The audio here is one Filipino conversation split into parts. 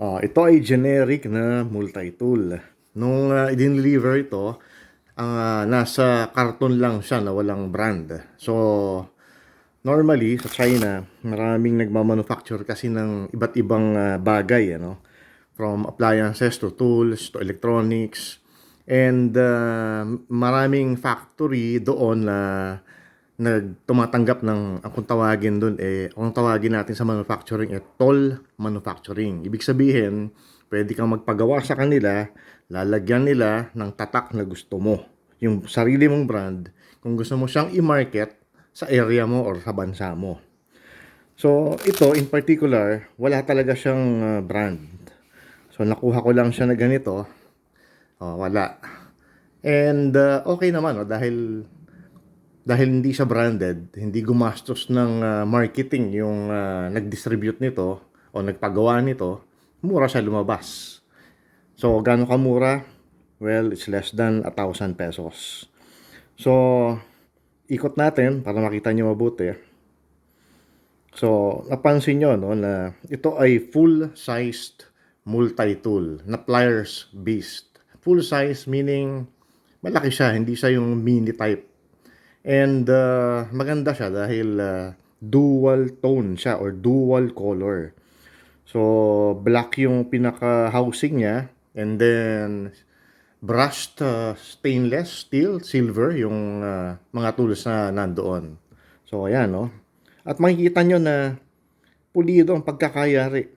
Ah, ito ay generic na multi-tool. Nung uh, i-deliver ito, ang ah, nasa karton lang siya na walang brand. So, normally sa China, maraming nagmamanufacture kasi ng iba't ibang ah, bagay, ano? From appliances to tools to electronics. And ah, maraming factory doon na nagtumatanggap ng ang tawagin doon eh kung tawagin natin sa manufacturing eh toll manufacturing. Ibig sabihin, pwede kang magpagawa sa kanila, lalagyan nila ng tatak na gusto mo. Yung sarili mong brand, kung gusto mo siyang i-market sa area mo or sa bansa mo. So, ito in particular, wala talaga siyang ah, brand. So, nakuha ko lang siya na ganito. Oh, wala. And uh, okay naman, oh, dahil dahil hindi siya branded, hindi gumastos ng ah, marketing yung ah, nag-distribute nito o nagpagawa nito, mura siya lumabas. So, gaano kamura? Well, it's less than a thousand pesos. So, ikot natin para makita nyo mabuti. So, napansin nyo no, na ito ay full-sized multi-tool na pliers based. Full size meaning malaki siya, hindi siya yung mini type. And uh, maganda siya dahil uh, dual tone siya or dual color. So, black yung pinaka-housing niya and then brushed uh, stainless steel, silver yung uh, mga tools na nandoon. So, ayan, no? At makikita nyo na pulido ang pagkakayari.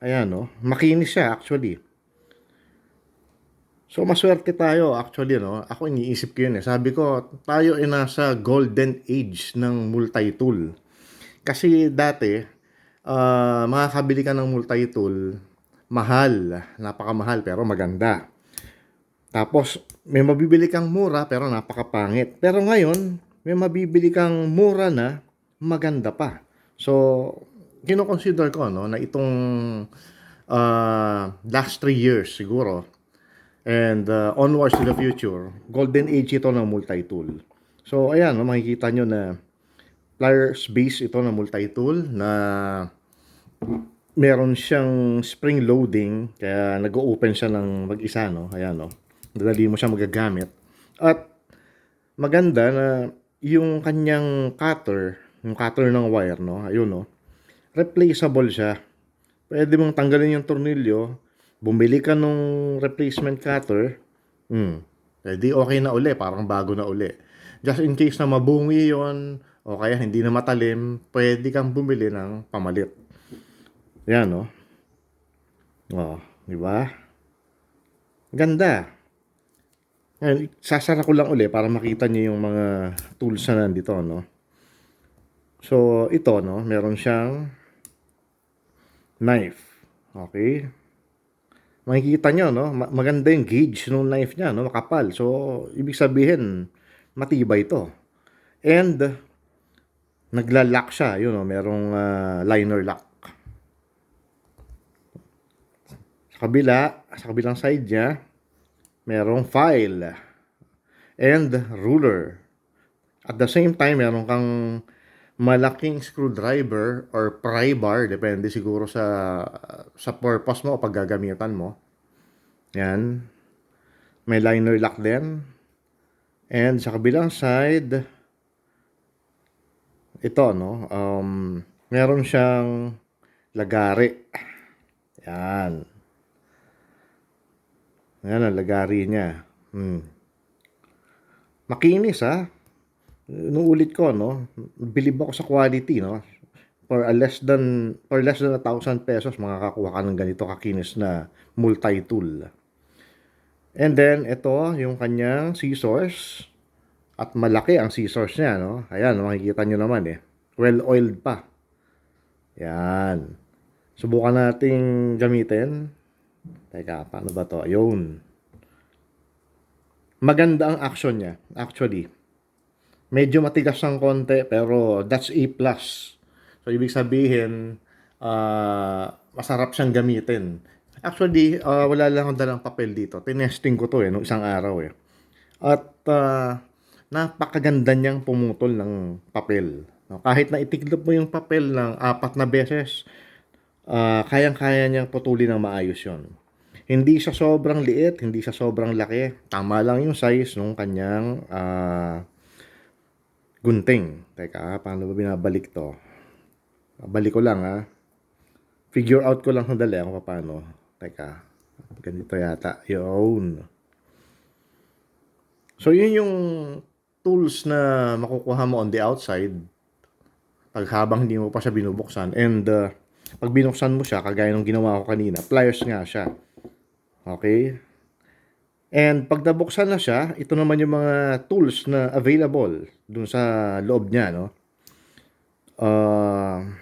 Ayan, no? Makinis siya, actually. So, maswerte tayo, actually, no? Ako, iniisip ko yun, eh. Sabi ko, tayo ay nasa golden age ng multi-tool. Kasi dati, uh, makakabili ka ng multi-tool, mahal, napakamahal, pero maganda. Tapos, may mabibili kang mura, pero napakapangit. Pero ngayon, may mabibili kang mura na maganda pa. So, kinoconsider ko, no, na itong uh, last three years, siguro, and uh, onwards to the future, golden age ito ng multi-tool. So, ayan, makikita nyo na pliers base ito ng multi-tool na meron siyang spring loading, kaya nag-open siya ng mag-isa, no? Ayan, no? Dali mo siya magagamit. At maganda na yung kanyang cutter, yung cutter ng wire, no? Ayun, no? Replaceable siya. Pwede mong tanggalin yung tornilyo, bumili ka nung replacement cutter, hmm, edi okay na uli, parang bago na uli. Just in case na mabungi yon o kaya hindi na matalim, pwede kang bumili ng pamalit. Yan, no? Oh, di ba? Ganda. Ngayon, sasara ko lang uli para makita niyo yung mga tools na nandito, no? So, ito, no? Meron siyang knife. Okay? Makikita nyo, no? maganda yung gauge ng knife niya, no? makapal. So, ibig sabihin, matibay ito. And, nagla-lock siya. Yun, no? merong uh, liner lock. Sa kabila, sa kabilang side niya, merong file and ruler. At the same time, meron kang malaking screwdriver or pry bar, depende siguro sa sa purpose mo o paggagamitan mo. Yan. May liner lock din. And sa kabilang side, ito, no? Um, meron siyang lagari. Yan. Yan ang lagari niya. Hmm. Makinis, ha? Nung ulit ko, no, bilib ako sa quality, no. For a less than for less than a thousand pesos, makakakuha ka ng ganito kakinis na multi-tool. And then, ito, yung kanyang scissors. At malaki ang scissors niya, no. Ayan, makikita nyo naman, eh. Well-oiled pa. Yan. Subukan nating gamitin. Teka, paano ba to? Ayun. Maganda ang action niya, actually medyo matigas ng konti pero that's A+. So ibig sabihin uh, masarap siyang gamitin. Actually, uh, wala lang akong dalang papel dito. Tinesting ko to eh, nung isang araw eh. At uh, napakaganda niyang pumutol ng papel. No? Kahit na itiklop mo yung papel ng apat na beses, ah, kayang-kaya niyang putulin ng maayos yon. Hindi siya sobrang liit, hindi siya sobrang laki. Tama lang yung size ng kanyang ah, gunting. Teka, paano ba binabalik to? Balik ko lang ha. Figure out ko lang sandali kung paano. Teka, ganito yata. Yun. So, yun yung tools na makukuha mo on the outside pag habang hindi mo pa siya binubuksan. And uh, pag binuksan mo siya, kagaya ng ginawa ko kanina, pliers nga siya. Okay? And pag nabuksan na siya, ito naman yung mga tools na available dun sa loob niya, no? Uh,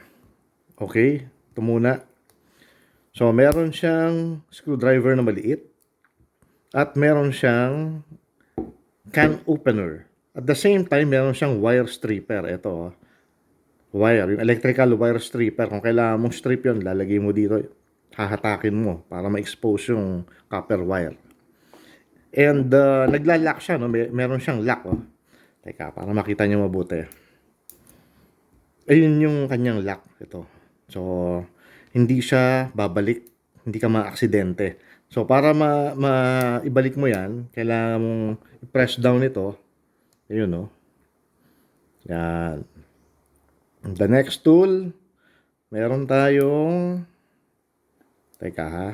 okay, ito muna. So, meron siyang screwdriver na maliit at meron siyang can opener. At the same time, meron siyang wire stripper. Ito, oh. wire, yung electrical wire stripper. Kung kailangan mong strip yun, lalagay mo dito, hahatakin mo para ma-expose yung copper wire. And uh, nagla-lock siya, no? May, meron siyang lock, oh. Teka, para makita niyo mabuti. Ayun yung kanyang lock, ito. So, hindi siya babalik, hindi ka maaksidente. So, para ma, ma ibalik mo yan, kailangan mong i-press down ito. Ayun, no? Yan. The next tool, meron tayong, teka ha.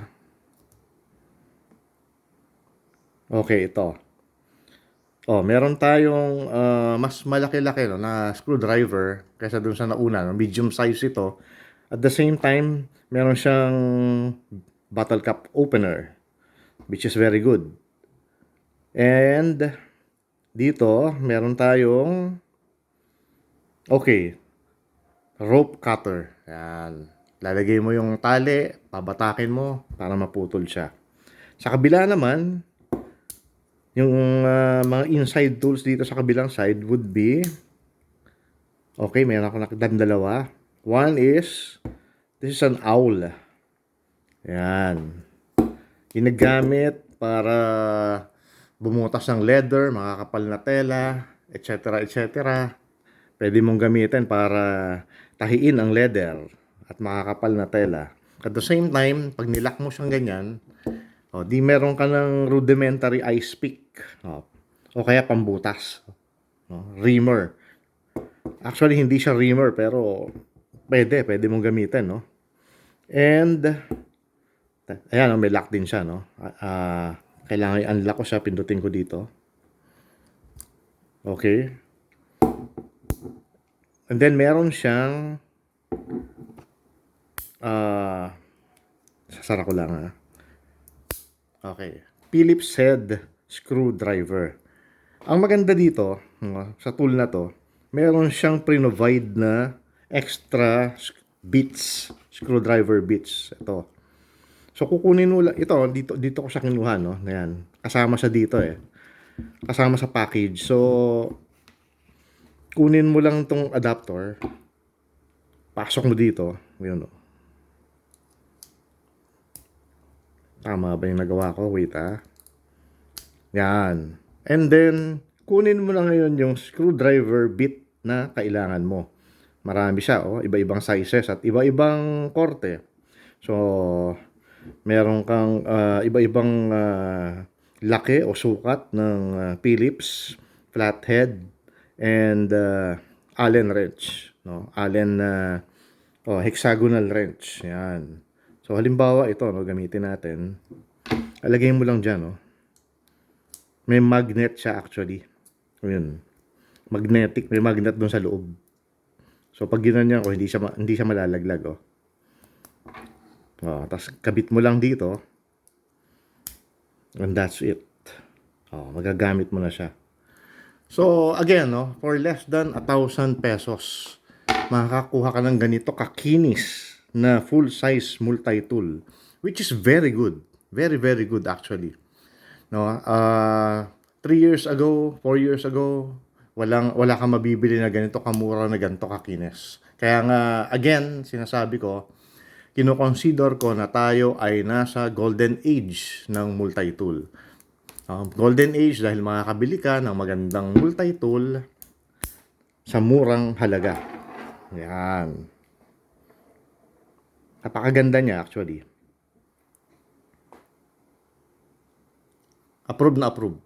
Okay, ito. Oh, meron tayong ah, mas malaki-laki no, na screwdriver kaysa dun sa nauna. No? Medium size ito. At the same time, meron siyang bottle cap opener, which is very good. And dito, meron tayong okay, rope cutter. Yan. Lalagay mo yung tali, pabatakin mo para maputol siya. Sa kabila naman, yung ah, mga inside tools dito sa kabilang side would be Okay, meron ako nakitang dalawa. One is this is an owl. Yan. Ginagamit para bumutas ng leather, makakapal na tela, etc. etc. Pwede mong gamitin para tahiin ang leather at makakapal na tela. At the same time, pag nilak mo siyang ganyan, o, di meron ka ng rudimentary ice pick. O, o kaya pambutas. O, reamer. Actually, hindi siya reamer, pero pwede, pwede mong gamitin, no? And, ayan, no, may lock din siya, no? Ah, kailangan i-unlock ko siya, pindutin ko dito. Okay. And then, meron siyang, ah, sasara ko lang, ha? Okay. Phillips head screwdriver. Ang maganda dito, sa tool na to, meron siyang pre-provide na extra bits, screwdriver bits. Ito. So kukunin mo lang, ito, dito, dito ko siya kinuha, no? Ayan. Kasama siya dito eh. Kasama sa package. So, kunin mo lang tong adapter. Pasok mo dito. Yun, no? Tama ba yung nagawa ko? Wait ah. Yan. And then, kunin mo na ngayon yung screwdriver bit na kailangan mo. Marami siya, oh. Iba-ibang sizes at iba-ibang korte. So, meron kang ah, iba-ibang ah, laki o sukat ng ah, Phillips, flathead, and ah, Allen wrench. No? Allen na oh, hexagonal wrench. Yan. So, halimbawa ito, no, gamitin natin. Alagay mo lang dyan, no. May magnet siya actually. Yun. Magnetic, may magnet doon sa loob. So, pag ginanyan ko, hindi siya, hindi siya malalaglag, oh. Oh, tapos kabit mo lang dito. And that's it. Oh, magagamit mo na siya. So, again, no, for less than a thousand pesos, makakakuha ka ng ganito kakinis na full-size multi-tool, which is very good. Very, very good actually. No, uh, three years ago, four years ago, walang, wala kang mabibili na ganito kamura na ganito kakinis. Kaya nga, again, sinasabi ko, kinoconsider ko na tayo ay nasa golden age ng multi-tool. Uh, golden age dahil makakabili ka ng magandang multi-tool sa murang halaga. Yan. Kapakaganda niya actually. Approved approved